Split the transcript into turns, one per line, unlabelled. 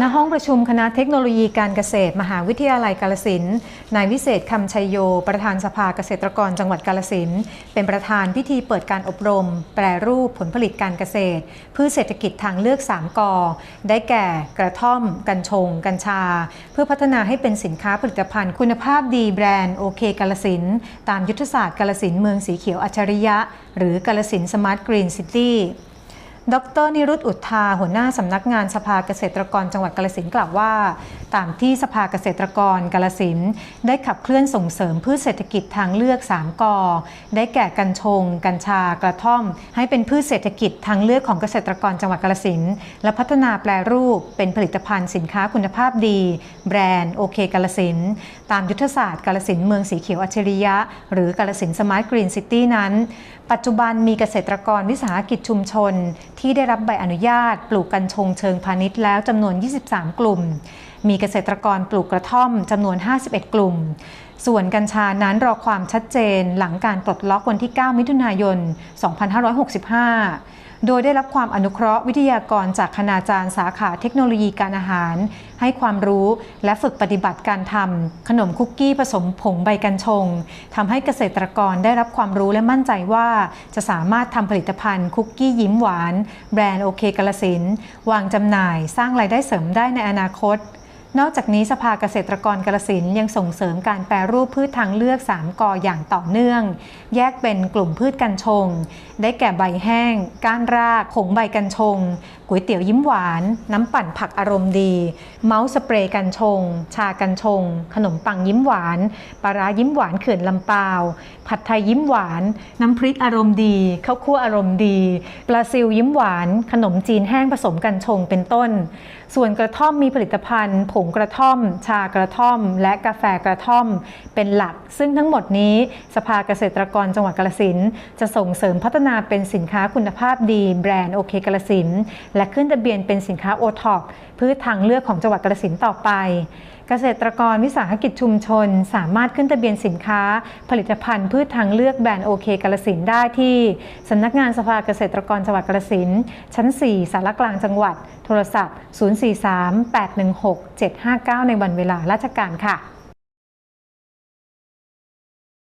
ณห้องประชุมคณะเทคโนโลยีการเกษตร มหาวิทยาลัยกาลสินนายวิเศษคำชัยโย ประธานสภาเกษตรกรจังหวัดกาลสินเป็นประธานพิธีเปิดการอบรม แปรรูปผลผลิตการเกษตรพืชเศรษฐกิจทางเลือก 3กอได้แก่กระท่อม กัญชง กัญชา เพื่อพัฒนาให้เป็นสินค้าผลิตภัณฑ์ คุณภาพดีแบรนด์โอเคกาลสินตามยุทธศาสตร์กาลสินเมืองสีเขียวอัจฉริยะ หรือกาลสินสมาร์ทกรีนซิตี้ ดรนิรุตอุทธา หัวหน้าสำนักงานสภาเกษตรกรจังหวัดกาลสินกล่าวว่า ตามที่สภาเกษตรกรกาลสินได้ขับเคลื่อนส่งเสริมพืชเศรษฐกิจทางเลือก 3กอได้แก่กัญชง กัญชากระท่อม ให้เป็นพืชเศรษฐกิจทางเลือกของเกษตรกรจังหวัดกาลสินและพัฒนาแปรรูปเป็นผลิตภัณฑ์สินค้าคุณภาพดี แบรนด์โอเคกาลสินตามยุทธศาสตร์กาลสินเมืองสีเขียวอัจฉริยะ หรือกาลสินสมาร์ทกรีนซิตี้นั้น ปัจจุบันมีเกษตรกรวิสาหกิจชุมชนที่ได้รับใบอนุญาตปลูกกัญชงเชิงพาณิชย์แล้วจำนวน 23 กลุ่มมีเกษตรกรปลูกกระท่อมจำนวน 51 กลุ่ม ส่วนกัญชานั้นรอความชัดเจนหลังการปลดล็อกวันที่ 9 มิถุนายน 2565 โดยได้รับความอนุเคราะห์วิทยากรจากคณาจารย์สาขาเทคโนโลยีการอาหาร ให้ความรู้และฝึกปฏิบัติการทำขนมคุกกี้ผสมผงใบกัญชงทำให้เกษตรกรได้รับความรู้และมั่นใจว่าจะสามารถทำผลิตภัณฑ์คุกกี้ยิ้มหวาน แบรนด์โอเคกาลสินธุ์วางจำหน่ายสร้างรายได้เสริมได้ในอนาคต นอกจากนี้สภาเกษตรกรกาลสินยังส่งเสริมการแปรรูปพืชทางเลือก 3กออย่างต่อเนื่อง แยกเป็นกลุ่มพืชกัญชง ได้แก่ใบแห้ง ก้านรากผงใบกัญชงก๋วยเตี๋ยวยิ้มหวาน น้ำปั่นผักอารมณ์ดี เมาส์สเปรย์กัญชง ชากัญชง ขนมปังยิ้มหวานปลาร้ายิ้มหวานเขื่อนลำปาว ผัดไทยยิ้มหวาน น้ำพริกอารมณ์ดีข้าวคั่วอารมณ์ดีปลาซิลยิ้มหวาน ขนมจีนแห้งผสมกัญชงเป็นต้น ส่วนกระท่อมมีผลิตภัณฑ์ผงกระท่อม ชากระท่อม และกาแฟกระท่อม เป็นหลัก ซึ่งทั้งหมดนี้สภาเกษตรกรจังหวัดกาลสินจะส่งเสริมพัฒนาเป็นสินค้าคุณภาพดี แบรนด์โอเคกาลสินและขึ้นทะเบียนเป็นสินค้าโอท็อปพืชทางเลือกของจังหวัดกาลสินต่อไปเกษตรกรวิสาหกิจชุมชน สามารถขึ้นทะเบียนสินค้า ผลิตภัณฑ์พืชทางเลือกแบรนด์โอเคกาลสินได้ที่สำนักงานสภาเกษตรกรจังหวัดกาลสินชั้น 4 สารกลางจังหวัด โทรศัพท์ 043 816 759 ในวันเวลาราชการค่ะ